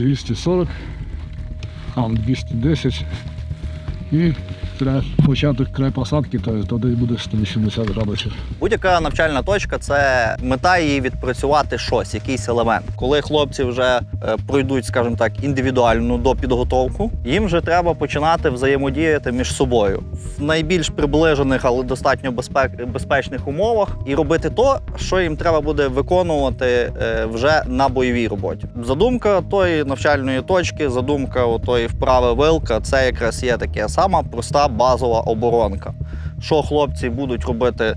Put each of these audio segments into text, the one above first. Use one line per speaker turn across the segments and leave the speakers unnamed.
240, там 210 і початок край посадки, то туди буде 180 градусів.
Будь-яка навчальна точка це мета її відпрацювати щось, якийсь елемент. Коли хлопці вже е, пройдуть, скажімо так, індивідуальну допідготовку, їм вже треба починати взаємодіяти між собою в найбільш приближених, але достатньо безпечних умовах, і робити то, що їм треба буде виконувати е, вже на бойовій роботі. Задумка тої навчальної точки, задумка тої вправи вилка, це якраз є така сама проста базова оборонка. Що хлопці будуть робити е,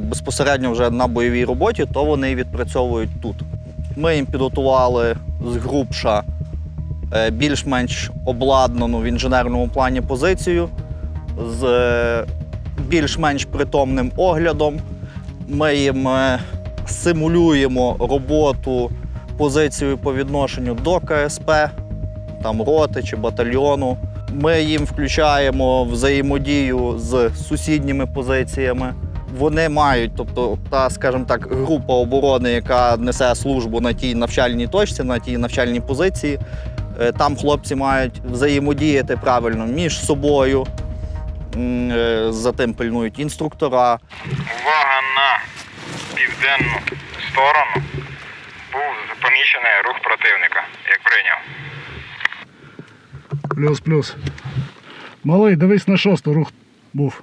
безпосередньо вже на бойовій роботі, то вони відпрацьовують тут. Ми їм підготували з грубша е, більш-менш обладнану в інженерному плані позицію з е, більш-менш притомним оглядом. Ми їм симулюємо роботу позицію по відношенню до КСП, там роти чи батальйону. Ми їм включаємо взаємодію з сусідніми позиціями. Вони мають, тобто, та, скажімо так, група оборони, яка несе службу на тій навчальній точці, на тій навчальній позиції. Е, Там хлопці мають взаємодіяти правильно між собою. Е, За тим пильнують інструктора.
Увага на південну сторону. Був помічений рух противника, як прийняв.
Плюс-плюс. Малий, дивись на шосту, рух був.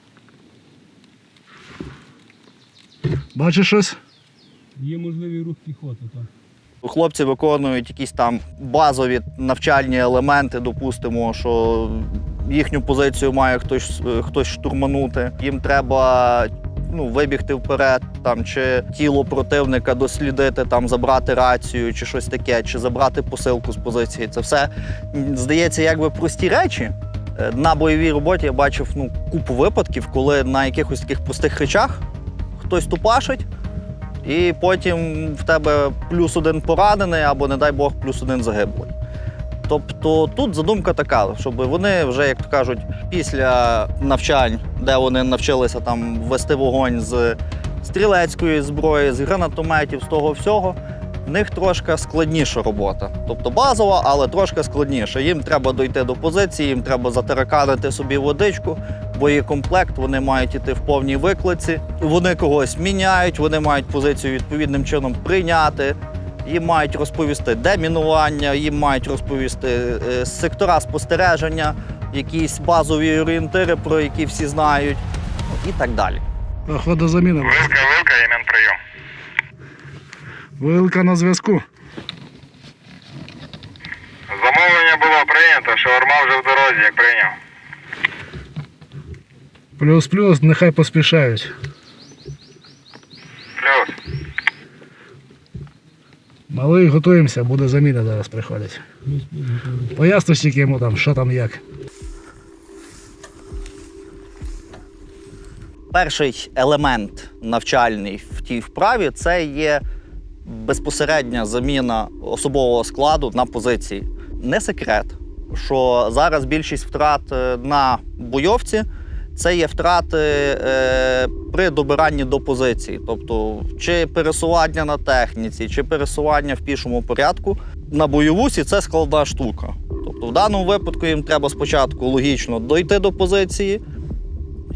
Бачиш щось?
Є можливий рух піхоти, так.
Хлопці виконують якісь там базові навчальні елементи, допустимо, що їхню позицію має хтось, е, хтось штурманути. Їм треба ну, вибігти вперед, там, чи тіло противника дослідити, там, забрати рацію, чи щось таке, чи забрати посилку з позиції. Це все здається, якби прості речі. Е, На бойовій роботі я бачив ну, купу випадків, коли на якихось таких простих речах хтось тупашить, і потім в тебе плюс один поранений, або, не дай Бог, плюс один загиблий. Тобто тут задумка така, щоб вони вже, як то кажуть, після навчань, де вони навчилися там вести вогонь з стрілецької зброї, з гранатометів, з того всього, в них трошки складніша робота. Тобто базова, але трошки складніша. Їм треба дойти до позиції, їм треба затараканити собі водичку, боєкомплект, вони мають іти в повній виклиці. Вони когось міняють, вони мають позицію відповідним чином прийняти. Їм мають розповісти де мінування, їм мають розповісти е, сектора спостереження, якісь базові орієнтири, про які всі знають, і так далі.
Походу заміна.
Вилка, вилка, імен прийом.
Вилка на зв'язку.
Замовлення було прийнято, шаурма вже в дорозі, як прийняв.
Плюс-плюс, нехай поспішають.
Плюс.
Малий, готуємося, буде заміна зараз приходить. Поясни тільки йому там, що там як.
Перший елемент навчальний в тій вправі це є безпосередня заміна особового складу на позиції. Не секрет, що зараз більшість втрат е, на бойовці це є втрати е, при добиранні до позиції, тобто чи пересування на техніці, чи пересування в пішому порядку. На бойовусі це складна штука. Тобто, в даному випадку їм треба спочатку логічно дойти до позиції,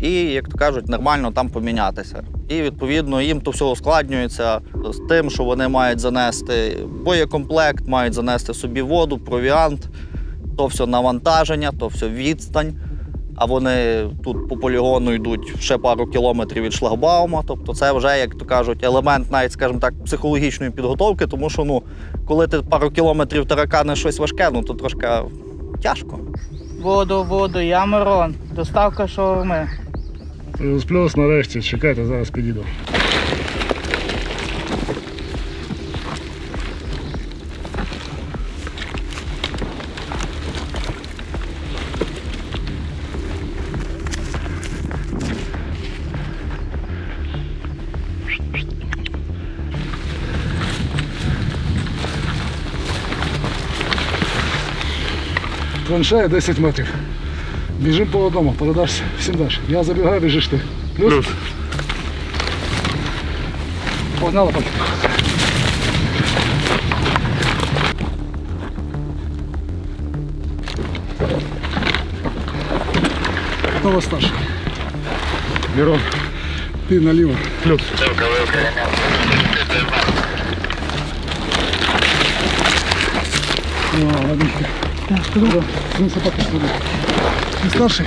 і, як то кажуть, нормально там помінятися. І відповідно їм то все ускладнюється з тим, що вони мають занести боєкомплект, мають занести собі воду, провіант, то все навантаження, то все відстань. А вони тут по полігону йдуть ще пару кілометрів від шлагбаума. Тобто це вже, як то кажуть, елемент навіть, скажімо так, психологічної підготовки, тому що ну, коли ти пару кілометрів таракани щось важке, ну то трошки тяжко.
Воду, воду, я Мирон. Доставка шаурми.
Плюс-плюс, нарешті, чекайте, зараз підійду. Траншея 10 метрів. Біжимо по одному, передашся. Всім далі. Я забігаю, біжиш ти. Плюс. Плюс. Погнали, пані. Хто вас старший? Мирон. Ти наліво. Плюс.
О, ладненько. елемент.
О, водичка. Да, Сын собака что Ты старший?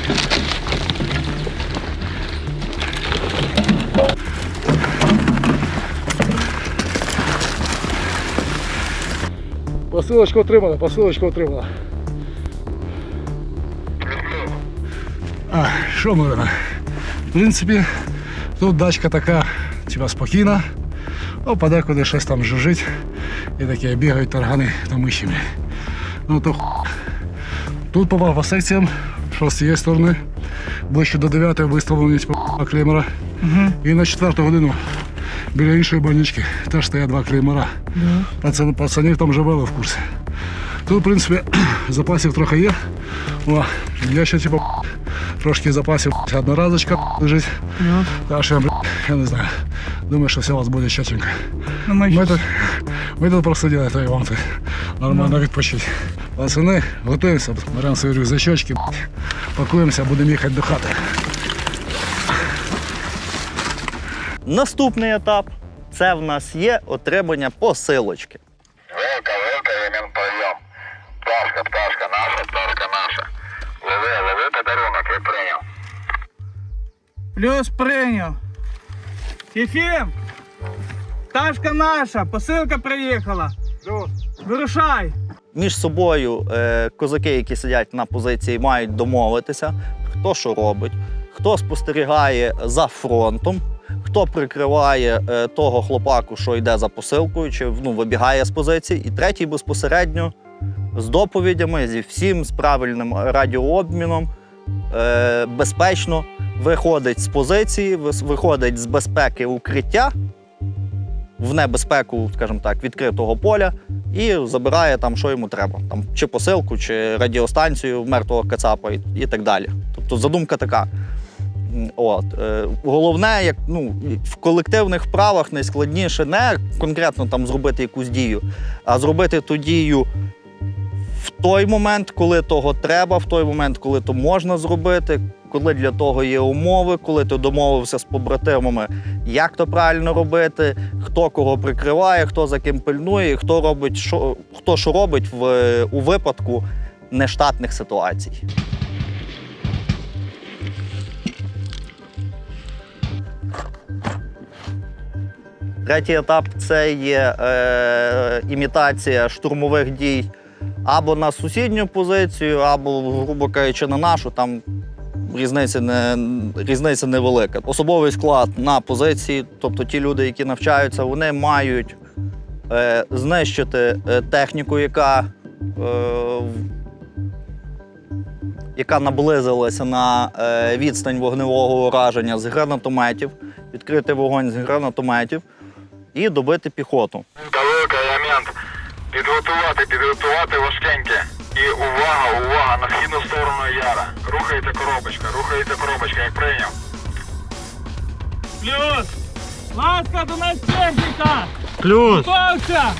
Посилочку отримала, посилочку отримала. А, що Мирона? В принципі, тут дачка така, типа спокійна. Ну, подекуди щось там жужить. І такі бігають таргани та миші. блядь. Ну то ху- Тут по секціям, що з цієї сторони. Ближче до 9 виставлені по клеймера. І на 4 годину біля іншої больнички теж стоять два клеймера. Пацани, пацанів там вже вели в курсі. Тут, в принципі, запасів трохи є. О, я ще типу, трошки запасів одноразочка лежить. Так що, бля, я не знаю. Думаю, що все у вас буде чотенько.
Ну, ми
Ми тут, ми тут просто то і вам тут нормально відпочити. Пацани, готуємося, беремо свої рюкзачочки, пакуємося, будемо їхати до хати.
Наступний етап це в нас є отримання посилочки.
Вилка, вилка, елемент прийом. Пташка, пташка наша, пташка наша. Лови, лови подарунок, я прийняв.
Плюс прийняв. Єфім! Ташка наша, посилка приїхала. Вирушай.
Між собою е, козаки, які сидять на позиції, мають домовитися, хто що робить, хто спостерігає за фронтом, хто прикриває е, того хлопаку, що йде за посилкою, чи ну, вибігає з позиції, і третій безпосередньо з доповідями, зі всім, з правильним радіообміном, е, безпечно виходить з позиції, виходить з безпеки укриття в небезпеку, скажімо так, відкритого поля і забирає там, що йому треба. Там, чи посилку, чи радіостанцію мертвого кацапа і, і так далі. Тобто задумка така. От. Е, головне, як ну, в колективних вправах найскладніше не конкретно там зробити якусь дію, а зробити ту дію в той момент, коли того треба, в той момент, коли то можна зробити, коли для того є умови, коли ти домовився з побратимами, як то правильно робити, хто кого прикриває, хто за ким пильнує, хто робить що, хто що робить в, у випадку нештатних ситуацій. Третій етап це є е, імітація штурмових дій або на сусідню позицію, або, грубо кажучи, на нашу. Там різниця, не, різниця невелика. Особовий склад на позиції, тобто ті люди, які навчаються, вони мають е, знищити е, техніку, яка, е, яка наблизилася на е, відстань вогневого ураження з гранатометів, відкрити вогонь з гранатометів і добити піхоту.
Вилка, елемент. Підготувати, підготувати важкеньке. І увага, увага, на східну сторону яра. Рухається коробочка, рухається коробочка, як прийняв.
Плюс! Ласка, до нас техніка!
Плюс!
Готовся!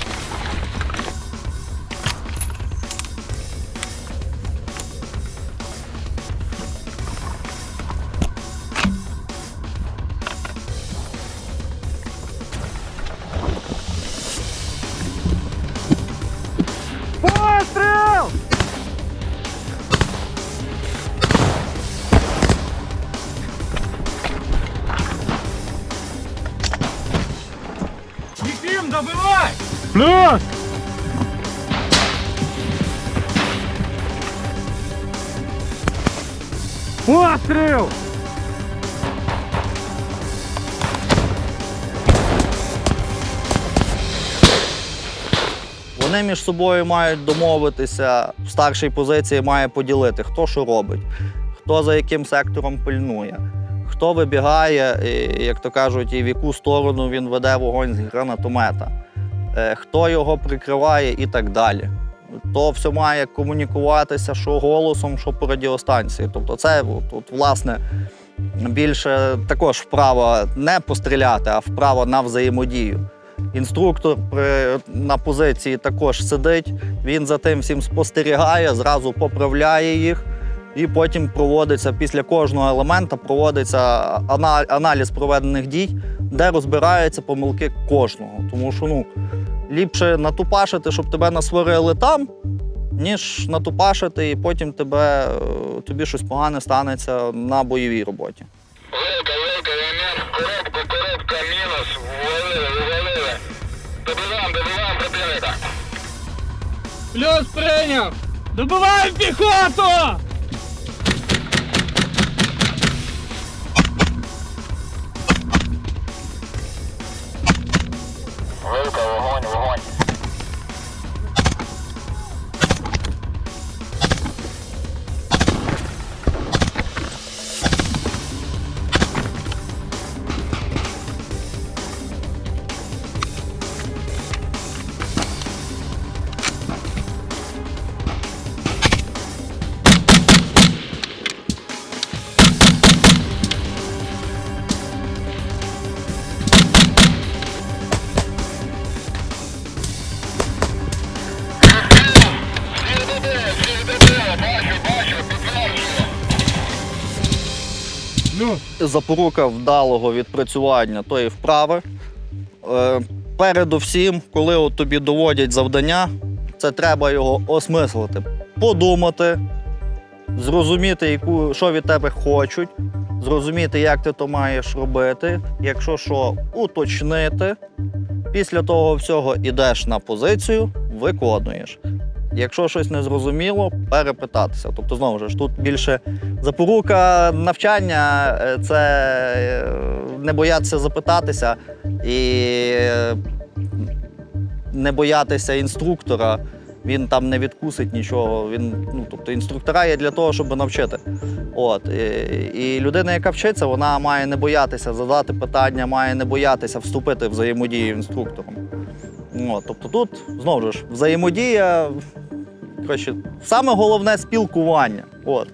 Постріл!
Постріл!
Вони між собою мають домовитися, в старшій позиції має поділити, хто що робить, хто за яким сектором пильнує, хто вибігає, і, як то кажуть, і в яку сторону він веде вогонь з гранатомета, е, хто його прикриває і так далі. То все має комунікуватися що голосом, що по радіостанції. Тобто, це от, власне більше також вправа не постріляти, а вправа на взаємодію. Інструктор при, на позиції також сидить, він за тим всім спостерігає, зразу поправляє їх, і потім проводиться після кожного елемента проводиться аналіз проведених дій, де розбираються помилки кожного. Тому що ну, ліпше натупашити, щоб тебе насварили там, ніж натупашити, і потім тебе, е, тобі щось погане станеться на бойовій роботі.
Велика, велика, момент, коробка, коробка, мінус, ввалили, ввалили. Добиваємо, добиваємо противника.
Плюс прийняв! Добиваємо піхоту!
Запорука вдалого відпрацювання тої вправи. Е, передусім, коли от тобі доводять завдання, це треба його осмислити, подумати, зрозуміти, яку, що від тебе хочуть, зрозуміти, як ти то маєш робити. Якщо що, уточнити. Після того всього йдеш на позицію, виконуєш. Якщо щось не зрозуміло, перепитатися. Тобто, знову ж тут більше запорука навчання е, це е, не боятися запитатися і е, не боятися інструктора. Він там не відкусить нічого. Він, ну, тобто інструктора є для того, щоб навчити. От, і, і людина, яка вчиться, вона має не боятися задати питання, має не боятися вступити в взаємодію інструктором. От, тобто тут знову ж взаємодія. Коротше, саме головне спілкування. От.